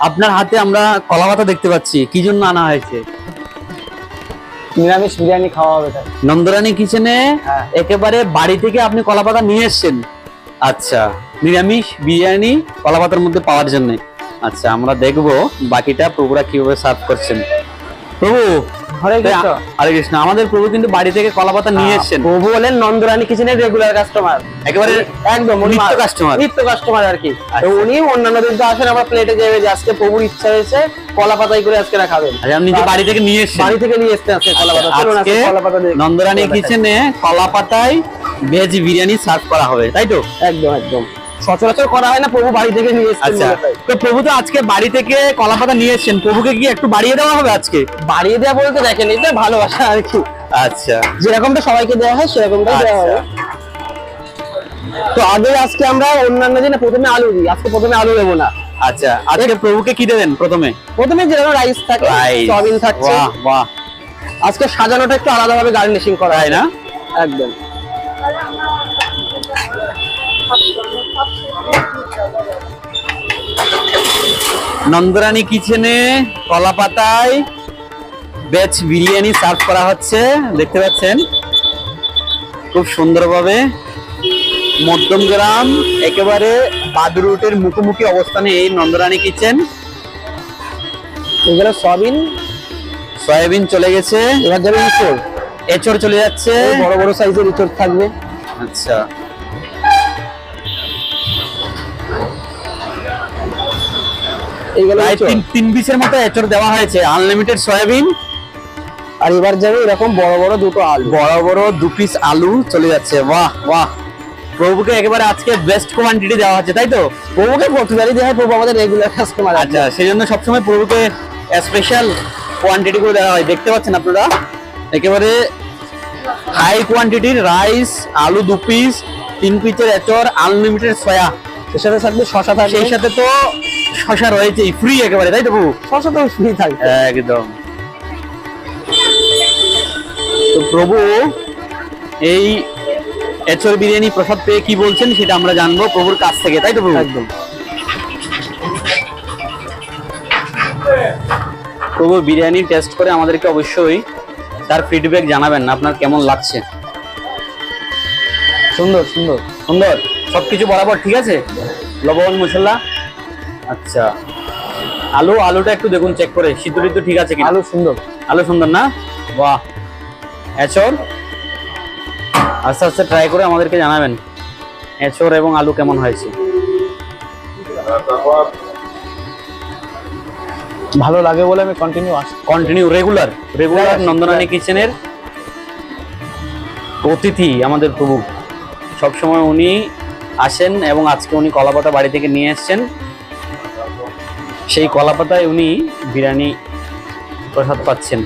আপনার হাতে আমরা কলা পাতা দেখতে পাচ্ছি। কি জন্য আনা হয়েছে? নিরামিষ বিরিয়ানি খাওয়া হবে তাই। নন্দরানী কিচেনে হ্যাঁ। একেবারে বাড়ি থেকে আপনি কলা পাতা নিয়ে এসেছেন। আচ্ছা নিরামিষ বিরিয়ানি কলা পাতার মধ্যে পাওয়ার জন্য। আচ্ছা আমরা দেখব বাকিটা প্রভুরা কীভাবে সার্ভ করছেন। প্রভু হরে কৃষ্ণ। আমাদের প্রভু কিন্তু বাড়ি থেকে কলা পাতা নিয়ে এসেছেন। প্রভু হলেন নন্দরানী কিচেনের রেগুলার কাস্টমার একেবারে একদম নিত্য customer। নিত্য কাস্টমার আর কি। আচ্ছা। উনি অন্যান্য দিন তো আসেন আমার প্লেটে যাবে যে আজকে প্রভুর ইচ্ছা হয়েছে কলা পাতাই করে আজকে খাবেন আচ্ছা আপনি যে বাড়ি থেকে নিয়ে এসেছেন। বাড়ি থেকে নিয়ে এসতে আজকে কলা পাতা চলুন আজকে নন্দরানী কিচেনে কলা পাতায় ভেজ বিরিয়ানি সার্ভ করা হবে তাই তো? একদম একদম। সচরাচর করা হয় না প্রভু বাড়ি থেকে নিয়ে আচ্ছা। তো প্রভু তো আজকে বাড়ি থেকে কলা পাতা নিয়ে এসেছেন। প্রভুকে কি একটু বাড়িয়ে দেওয়া হবে আজকে? বাড়িয়ে দেওয়া বলতে দেখেন এটা ভালোবাসা আর কি। আচ্ছা। যেরকমটা সবাইকে দেওয়া হয় সেরকমটাই দেওয়া আচ্ছা। হবে তো আগে আজকে আমরা অন্যান্য দিনে প্রথমে আলু দিই আজকে প্রথমে আলু দেবো না। আচ্ছা আজকে প্রভুকে কি দেবেন প্রথমে? প্রথমে যেরকম রাইস থাকে সয়াবিন থাকছে। বাহ বাহ। আজকে সাজানোটা একটু আলাদাভাবে গার্নিশিং করা হয় না? একদম। নন্দরানী কিচেনে কলা পাতায় ভেজ বিরিয়ানি সার্ভ করা হচ্ছে দেখতে পাচ্ছেন? খুব সুন্দরভাবে মধ্যমগ্রাম একেবারে বাদরুটের মুখোমুখি অবস্থানে এই নন্দরানী কিচেন। এগুলো সয়াবিন। সয়াবিন চলে গেছে। এবার যাবে ইঁচড় এচড় চলে যাচ্ছে। বড় বড় সাইজের ইঁচড় থাকবে। আচ্ছা। প্রায়। তিন তিন পিসের মতো এচড় দেওয়া হয়েছে আনলিমিটেড সয়াবিন। আর এবার যাবে এরকম বড় বড় দুটো আলু। বড় বড় দু পিস আলু চলে যাচ্ছে বাহ বাহ। প্রভুকে একেবারে আজকে বেস্ট কোয়ান্টিটি দেওয়া হচ্ছে তাই তো? প্রভুকে প্রতিবারই দেওয়া হয় প্রভু আমাদের রেগুলার কাস্টমার আচ্ছা সেই জন্য সবসময় প্রভুকে স্পেশাল কোয়ান্টিটি করে দেওয়া হয়। দেখতে পাচ্ছেন আপনারা? একেবারে হাই কোয়ান্টিটির রাইস আলু দু পিস তিন পিসের এচর আনলিমিটেড সয়া এর সাথে থাকবে শশা থাকবে। সেই সাথে তো শশা রয়েছেই ফ্রি একেবারে তাই তো প্রভু শশা তো ফ্রি থাকবে। একদম। তো প্রভু এই এচর বিরিয়ানি প্রসাদ পেয়ে কি বলছেন সেটা আমরা জানব প্রভুর কাছ থেকে তাই তো প্রভু একদম। প্রভু বিরিয়ানি টেস্ট করে আমাদেরকে অবশ্যই তার ফিডব্যাক জানাবেন আপনার কেমন লাগছে? সুন্দর সুন্দর। সুন্দর? সবকিছু বরাবর ঠিক আছে? লবণ মশলা? আচ্ছা। আলু আলুটা একটু দেখুন চেক করে। সিদ্ধ টিদ্ধ ঠিক আছে কি আলু সুন্দর। আলু সুন্দর না? বাহ। এচর আস্তে আস্তে ট্রাই করে আমাদেরকে জানাবেন। এচর এবং আলু কেমন হয়েছে? ভালো লাগে বলে আমি কন্টিনিউ আসি কন্টিনিউ রেগুলার রেগুলার নন্দনানী কিচেনের অতিথি আমাদের প্রভু। সবসময় উনি আসেন এবং আজকে উনি কলাপাতা বাড়ি থেকে নিয়ে এসছেন। সেই কলাপাতায় উনি বিরিয়ানি প্রসাদ পাচ্ছেন।